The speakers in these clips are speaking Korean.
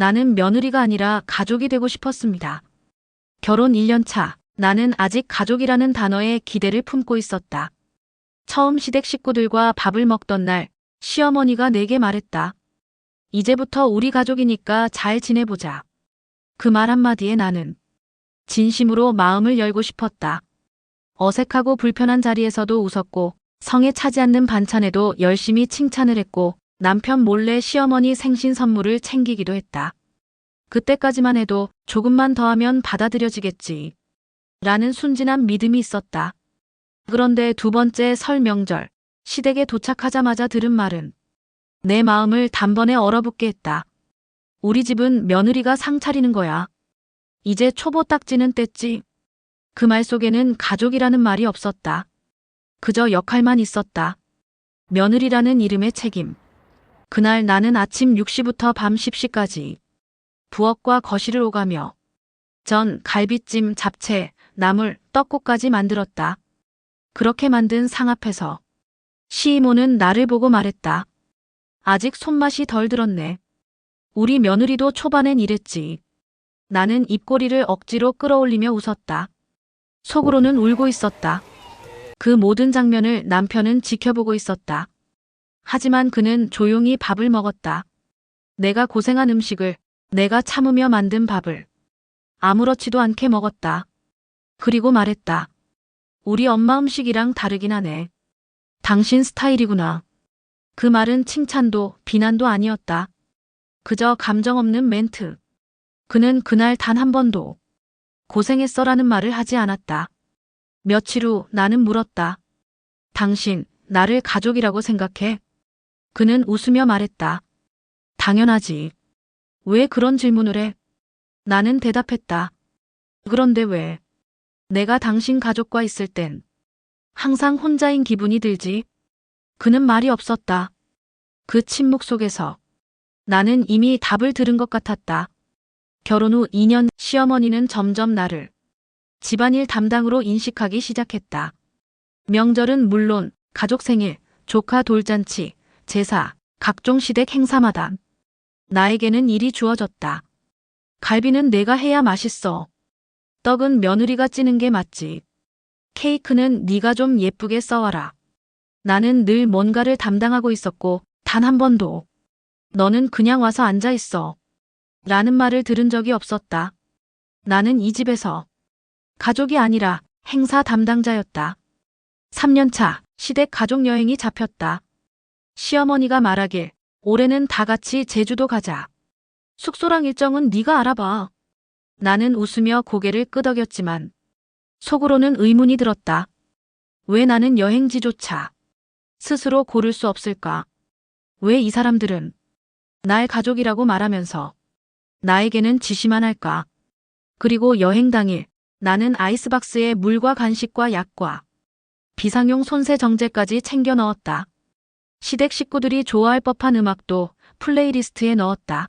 나는 며느리가 아니라 가족이 되고 싶었습니다. 결혼 1년 차, 나는 아직 가족이라는 단어에 기대를 품고 있었다. 처음 시댁 식구들과 밥을 먹던 날, 시어머니가 내게 말했다. 이제부터 우리 가족이니까 잘 지내보자. 그 말 한마디에 나는 진심으로 마음을 열고 싶었다. 어색하고 불편한 자리에서도 웃었고, 성에 차지 않는 반찬에도 열심히 칭찬을 했고, 남편 몰래 시어머니 생신 선물을 챙기기도 했다. 그때까지만 해도 조금만 더 하면 받아들여지겠지. 라는 순진한 믿음이 있었다. 그런데 두 번째 설 명절, 시댁에 도착하자마자 들은 말은 내 마음을 단번에 얼어붙게 했다. 우리 집은 며느리가 상 차리는 거야. 이제 초보 딱지는 뗐지. 그 말 속에는 가족이라는 말이 없었다. 그저 역할만 있었다. 며느리라는 이름의 책임. 그날 나는 아침 6시부터 밤 10시까지 부엌과 거실을 오가며 전, 갈비찜, 잡채, 나물, 떡국까지 만들었다. 그렇게 만든 상 앞에서 시이모는 나를 보고 말했다. 아직 손맛이 덜 들었네. 우리 며느리도 초반엔 이랬지. 나는 입꼬리를 억지로 끌어올리며 웃었다. 속으로는 울고 있었다. 그 모든 장면을 남편은 지켜보고 있었다. 하지만 그는 조용히 밥을 먹었다. 내가 고생한 음식을, 내가 참으며 만든 밥을 아무렇지도 않게 먹었다. 그리고 말했다. 우리 엄마 음식이랑 다르긴 하네. 당신 스타일이구나. 그 말은 칭찬도 비난도 아니었다. 그저 감정 없는 멘트. 그는 그날 단 한 번도 고생했어라는 말을 하지 않았다. 며칠 후 나는 물었다. 당신, 나를 가족이라고 생각해? 그는 웃으며 말했다. 당연하지. 왜 그런 질문을 해? 나는 대답했다. 그런데 왜? 내가 당신 가족과 있을 땐 항상 혼자인 기분이 들지? 그는 말이 없었다. 그 침묵 속에서 나는 이미 답을 들은 것 같았다. 결혼 후 2년 시어머니는 점점 나를 집안일 담당으로 인식하기 시작했다. 명절은 물론 가족 생일, 조카 돌잔치, 제사, 각종 시댁 행사마다 나에게는 일이 주어졌다. 갈비는 내가 해야 맛있어. 떡은 며느리가 찌는 게 맞지. 케이크는 네가 좀 예쁘게 써와라. 나는 늘 뭔가를 담당하고 있었고 단 한 번도 너는 그냥 와서 앉아 있어. 라는 말을 들은 적이 없었다. 나는 이 집에서 가족이 아니라 행사 담당자였다. 3년차 시댁 가족 여행이 잡혔다. 시어머니가 말하길 올해는 다 같이 제주도 가자. 숙소랑 일정은 네가 알아봐. 나는 웃으며 고개를 끄덕였지만 속으로는 의문이 들었다. 왜 나는 여행지조차 스스로 고를 수 없을까? 왜 이 사람들은 날 가족이라고 말하면서 나에게는 지시만 할까? 그리고 여행 당일 나는 아이스박스에 물과 간식과 약과 비상용 손세 정제까지 챙겨 넣었다. 시댁 식구들이 좋아할 법한 음악도 플레이리스트에 넣었다.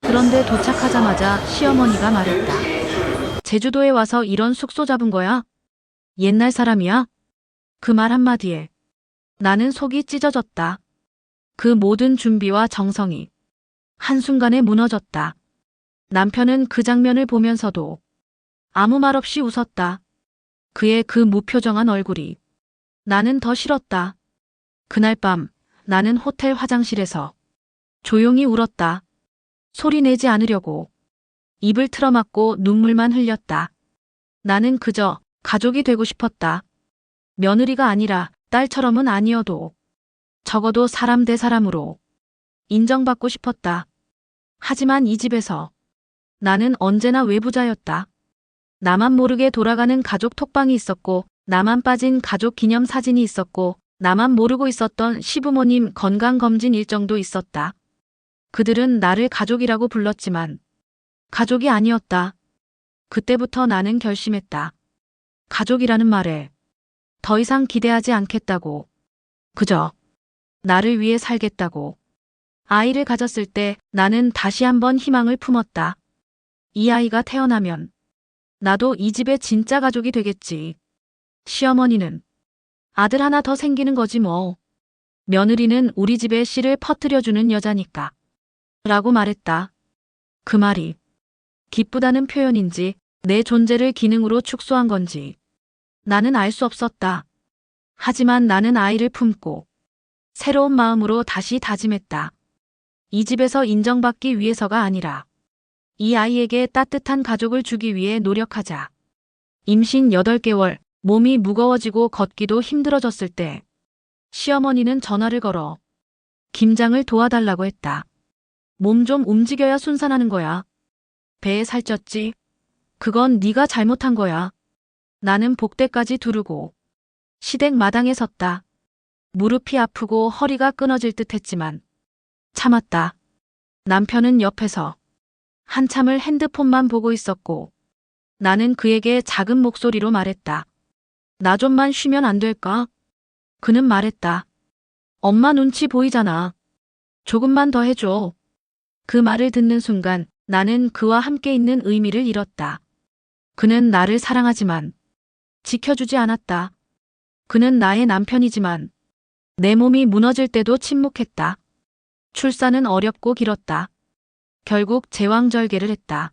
그런데 도착하자마자 시어머니가 말했다. 제주도에 와서 이런 숙소 잡은 거야? 옛날 사람이야? 그 말 한마디에 나는 속이 찢어졌다. 그 모든 준비와 정성이 한순간에 무너졌다. 남편은 그 장면을 보면서도 아무 말 없이 웃었다. 그의 그 무표정한 얼굴이 나는 더 싫었다. 그날 밤 나는 호텔 화장실에서 조용히 울었다. 소리 내지 않으려고 입을 틀어막고 눈물만 흘렸다. 나는 그저 가족이 되고 싶었다. 며느리가 아니라 딸처럼은 아니어도 적어도 사람 대 사람으로 인정받고 싶었다. 하지만 이 집에서 나는 언제나 외부자였다. 나만 모르게 돌아가는 가족 톡방이 있었고, 나만 빠진 가족 기념 사진이 있었고, 나만 모르고 있었던 시부모님 건강검진 일정도 있었다. 그들은 나를 가족이라고 불렀지만, 가족이 아니었다. 그때부터 나는 결심했다. 가족이라는 말에 더 이상 기대하지 않겠다고. 그저 나를 위해 살겠다고. 아이를 가졌을 때 나는 다시 한번 희망을 품었다. 이 아이가 태어나면 나도 이 집의 진짜 가족이 되겠지. 시어머니는 아들 하나 더 생기는 거지 뭐. 며느리는 우리 집의 씨를 퍼뜨려주는 여자니까. 라고 말했다. 그 말이 기쁘다는 표현인지 내 존재를 기능으로 축소한 건지 나는 알 수 없었다. 하지만 나는 아이를 품고 새로운 마음으로 다시 다짐했다. 이 집에서 인정받기 위해서가 아니라 이 아이에게 따뜻한 가족을 주기 위해 노력하자. 임신 8개월, 몸이 무거워지고 걷기도 힘들어졌을 때 시어머니는 전화를 걸어 김장을 도와달라고 했다. 몸 좀 움직여야 순산하는 거야. 배에 살쪘지? 그건 네가 잘못한 거야. 나는 복대까지 두르고 시댁 마당에 섰다. 무릎이 아프고 허리가 끊어질 듯 했지만 참았다. 남편은 옆에서 한참을 핸드폰만 보고 있었고 나는 그에게 작은 목소리로 말했다. 나 좀만 쉬면 안 될까? 그는 말했다. 엄마 눈치 보이잖아. 조금만 더 해줘. 그 말을 듣는 순간 나는 그와 함께 있는 의미를 잃었다. 그는 나를 사랑하지만 지켜주지 않았다. 그는 나의 남편이지만 내 몸이 무너질 때도 침묵했다. 출산은 어렵고 길었다. 결국 제왕절개를 했다.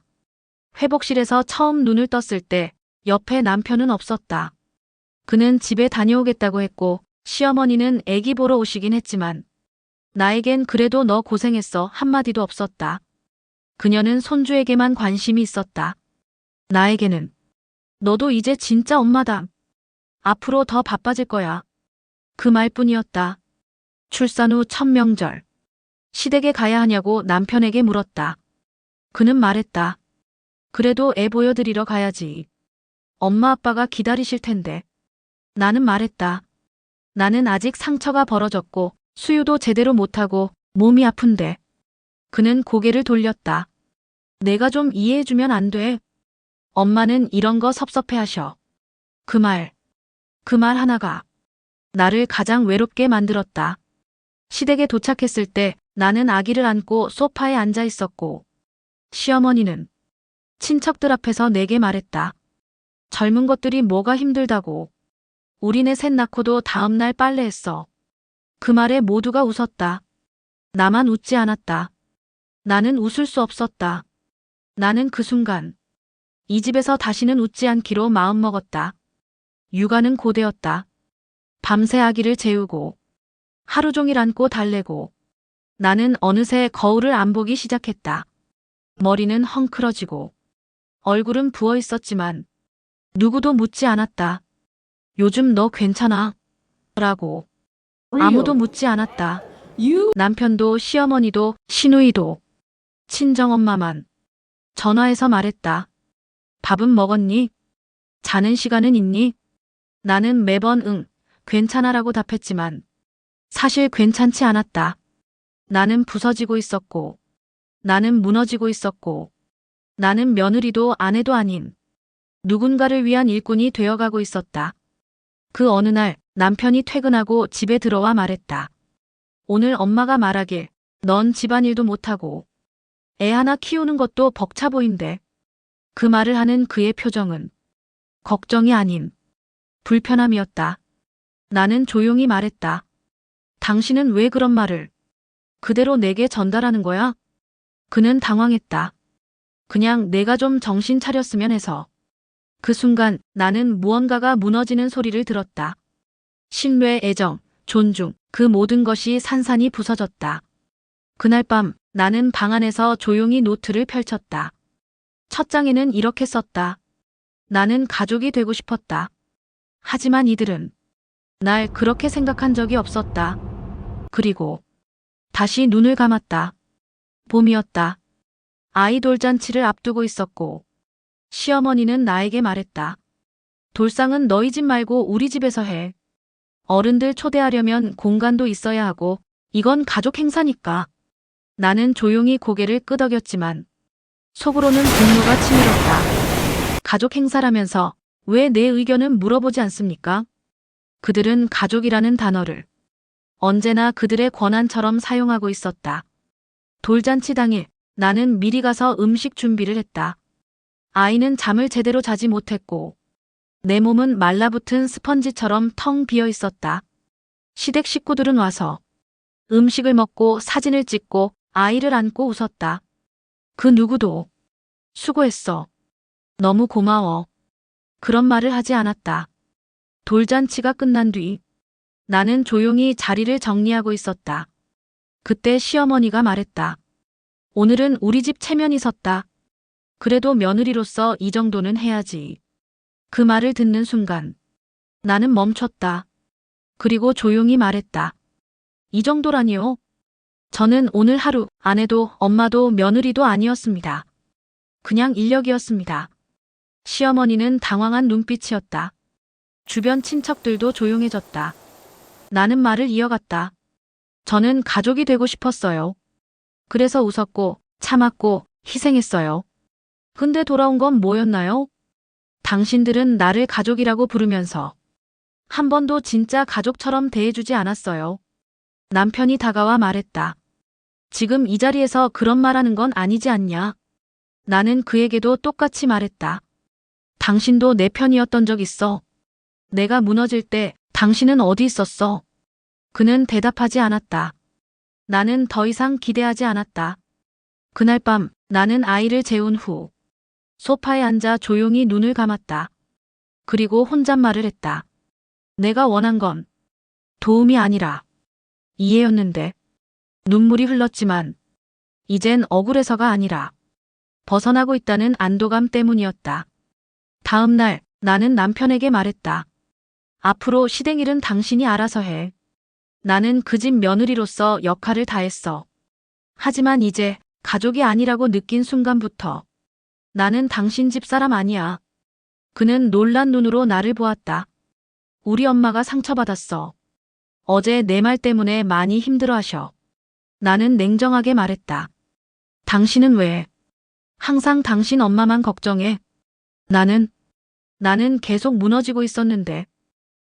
회복실에서 처음 눈을 떴을 때 옆에 남편은 없었다. 그는 집에 다녀오겠다고 했고 시어머니는 애기 보러 오시긴 했지만 나에겐 그래도 너 고생했어 한마디도 없었다. 그녀는 손주에게만 관심이 있었다. 나에게는 너도 이제 진짜 엄마다. 앞으로 더 바빠질 거야. 그 말뿐이었다. 출산 후 첫 명절. 시댁에 가야 하냐고 남편에게 물었다. 그는 말했다. 그래도 애 보여드리러 가야지. 엄마 아빠가 기다리실 텐데. 나는 말했다. 나는 아직 상처가 벌어졌고 수유도 제대로 못하고 몸이 아픈데. 그는 고개를 돌렸다. 내가 좀 이해해주면 안 돼. 엄마는 이런 거 섭섭해 하셔. 그 말, 그 말 하나가 나를 가장 외롭게 만들었다. 시댁에 도착했을 때 나는 아기를 안고 소파에 앉아 있었고 시어머니는 친척들 앞에서 내게 말했다. 젊은 것들이 뭐가 힘들다고. 우리네 셋 낳고도 다음날 빨래했어. 그 말에 모두가 웃었다. 나만 웃지 않았다. 나는 웃을 수 없었다. 나는 그 순간 이 집에서 다시는 웃지 않기로 마음먹었다. 육아는 고되었다. 밤새 아기를 재우고 하루 종일 안고 달래고 나는 어느새 거울을 안 보기 시작했다. 머리는 헝클어지고 얼굴은 부어 있었지만 누구도 묻지 않았다. 요즘 너 괜찮아? 라고 아무도 묻지 않았다. 남편도 시어머니도 시누이도 친정엄마만 전화해서 말했다. 밥은 먹었니? 자는 시간은 있니? 나는 매번 응, 괜찮아라고 답했지만 사실 괜찮지 않았다. 나는 부서지고 있었고 나는 무너지고 있었고 나는 며느리도 아내도 아닌 누군가를 위한 일꾼이 되어가고 있었다. 그 어느 날 남편이 퇴근하고 집에 들어와 말했다. 오늘 엄마가 말하길 넌 집안일도 못하고 애 하나 키우는 것도 벅차 보인대. 그 말을 하는 그의 표정은 걱정이 아닌 불편함이었다. 나는 조용히 말했다. 당신은 왜 그런 말을 그대로 내게 전달하는 거야? 그는 당황했다. 그냥 내가 좀 정신 차렸으면 해서. 그 순간 나는 무언가가 무너지는 소리를 들었다. 신뢰, 애정, 존중, 그 모든 것이 산산이 부서졌다. 그날 밤 나는 방 안에서 조용히 노트를 펼쳤다. 첫 장에는 이렇게 썼다. 나는 가족이 되고 싶었다. 하지만 이들은 날 그렇게 생각한 적이 없었다. 그리고 다시 눈을 감았다. 봄이었다. 아이돌 잔치를 앞두고 있었고 시어머니는 나에게 말했다. 돌상은 너희 집 말고 우리 집에서 해. 어른들 초대하려면 공간도 있어야 하고 이건 가족 행사니까. 나는 조용히 고개를 끄덕였지만 속으로는 분노가 치밀었다. 가족 행사라면서 왜 내 의견은 물어보지 않습니까? 그들은 가족이라는 단어를 언제나 그들의 권한처럼 사용하고 있었다. 돌잔치 당일 나는 미리 가서 음식 준비를 했다. 아이는 잠을 제대로 자지 못했고 내 몸은 말라붙은 스펀지처럼 텅 비어 있었다. 시댁 식구들은 와서 음식을 먹고 사진을 찍고 아이를 안고 웃었다. 그 누구도 수고했어. 너무 고마워. 그런 말을 하지 않았다. 돌잔치가 끝난 뒤 나는 조용히 자리를 정리하고 있었다. 그때 시어머니가 말했다. 오늘은 우리 집 체면이 섰다. 그래도 며느리로서 이 정도는 해야지. 그 말을 듣는 순간 나는 멈췄다. 그리고 조용히 말했다. 이 정도라니요? 저는 오늘 하루 아내도 엄마도 며느리도 아니었습니다. 그냥 인력이었습니다. 시어머니는 당황한 눈빛이었다. 주변 친척들도 조용해졌다. 나는 말을 이어갔다. 저는 가족이 되고 싶었어요. 그래서 웃었고, 참았고, 희생했어요. 근데 돌아온 건 뭐였나요? 당신들은 나를 가족이라고 부르면서 한 번도 진짜 가족처럼 대해주지 않았어요. 남편이 다가와 말했다. 지금 이 자리에서 그런 말하는 건 아니지 않냐? 나는 그에게도 똑같이 말했다. 당신도 내 편이었던 적 있어. 내가 무너질 때 당신은 어디 있었어? 그는 대답하지 않았다. 나는 더 이상 기대하지 않았다. 그날 밤 나는 아이를 재운 후 소파에 앉아 조용히 눈을 감았다. 그리고 혼잣말을 했다. 내가 원한 건 도움이 아니라 이해였는데 눈물이 흘렀지만 이젠 억울해서가 아니라 벗어나고 있다는 안도감 때문이었다. 다음 날 나는 남편에게 말했다. 앞으로 시댁일은 당신이 알아서 해. 나는 그 집 며느리로서 역할을 다했어. 하지만 이제 가족이 아니라고 느낀 순간부터 나는 당신 집 사람 아니야. 그는 놀란 눈으로 나를 보았다. 우리 엄마가 상처받았어. 어제 내 말 때문에 많이 힘들어 하셔. 나는 냉정하게 말했다. 당신은 왜? 항상 당신 엄마만 걱정해. 나는, 나는 계속 무너지고 있었는데.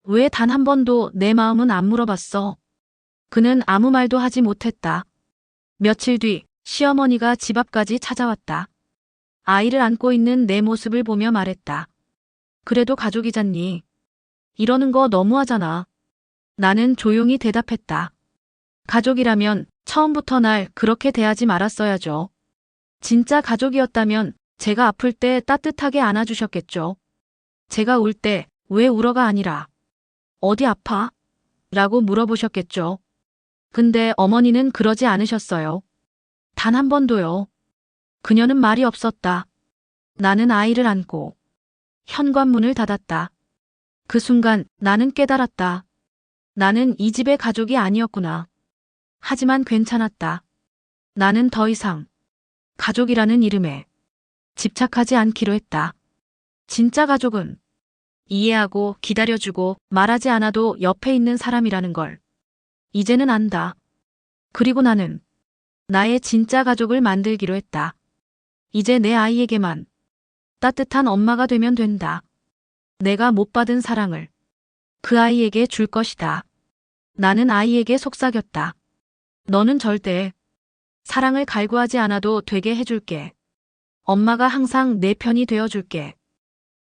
왜 단 한 번도 내 마음은 안 물어봤어? 그는 아무 말도 하지 못했다. 며칠 뒤 시어머니가 집 앞까지 찾아왔다. 아이를 안고 있는 내 모습을 보며 말했다. 그래도 가족이잖니. 이러는 거 너무하잖아. 나는 조용히 대답했다. 가족이라면 처음부터 날 그렇게 대하지 말았어야죠. 진짜 가족이었다면 제가 아플 때 따뜻하게 안아주셨겠죠. 제가 울 때 왜 울어가 아니라 어디 아파? 라고 물어보셨겠죠. 근데 어머니는 그러지 않으셨어요. 단 한 번도요. 그녀는 말이 없었다. 나는 아이를 안고 현관문을 닫았다. 그 순간 나는 깨달았다. 나는 이 집의 가족이 아니었구나. 하지만 괜찮았다. 나는 더 이상 가족이라는 이름에 집착하지 않기로 했다. 진짜 가족은 이해하고 기다려주고 말하지 않아도 옆에 있는 사람이라는 걸 이제는 안다. 그리고 나는 나의 진짜 가족을 만들기로 했다. 이제 내 아이에게만 따뜻한 엄마가 되면 된다. 내가 못 받은 사랑을 그 아이에게 줄 것이다. 나는 아이에게 속삭였다. 너는 절대 사랑을 갈구하지 않아도 되게 해줄게. 엄마가 항상 내 편이 되어줄게.